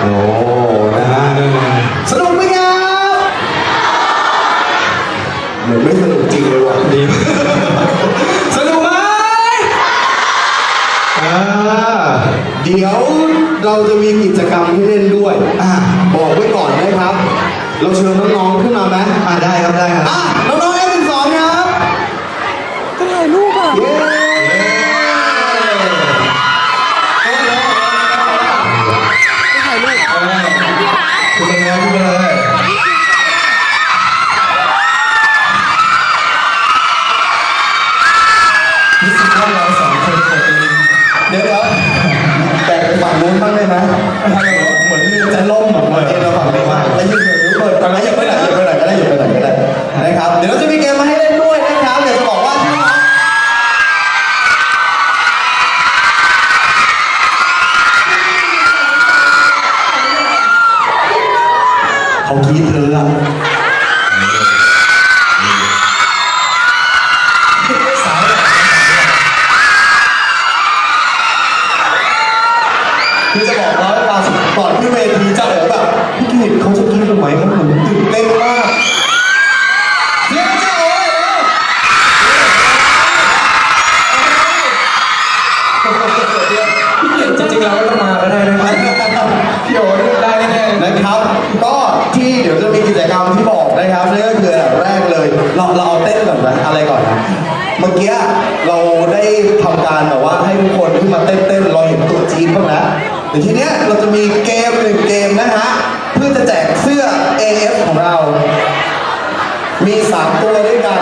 โอ้นะฮะสนุกไหมครับเหมือนไม่สนุกจริงเลยว่ะดีสนุกไหมอ่าเดี๋ยวเราจะมีกิจกรรมให้เล่นด้วยอะบอกไว้ก่อนนะครับ เราเชิญน้องๆขึ้นมาไหมอ่าได้ครับได้ครับ รู้สึกเราสองคนเป็นเดี๋ยวเดี๋ยวแบ่งไปฝั่งนู้นบ้างได้ไหมเหมือนเรือจะล่มเหมือนเอ็นเราฝั่งนี้ว่าแล้วยืนอยู่เปิดอะไรอย่าไปไหนอย่าไปไหนก็ได้อย่าไปไหนก็ได้นะครับ เดี๋ยวเราจะมีเกมมาให้เล่นด้วยนะครับเดี๋ยวจะบอกว่าเขากรีดเธออะ คือจะบอกว่าตอนก่อนขึ้นเวทีจะแบบแบบพี่กิตเขาจะกรีดทำไมเขาเหมือนตื่นเต้นมากเรียกเจ้าโอ้ยแล้วพี่เกียรติจริงๆเราไม่ต้องมาก็ได้นะครับพี่โอ๊ตได้แน่นะครับ ก็ที่เดี๋ยวจะมีกิจกรรมที่บอกนะครับนั่นก็คืออันดับแรกเลยเราเราเอาเต้นก่อนนะอะไรก่อนนะ เมื่อกี้เราได้ทำการแบบว่าให้ทุกคนขึ้นมาเต้นๆเราเห็นตัวจีนบ้างแล้วแต่ทีเนี้ยเราจะมีเกมหนึ่งเกมนะฮะเพื่อจะแจกเสื้อ AF ของเรา มี 3 ตัวด้วยกัน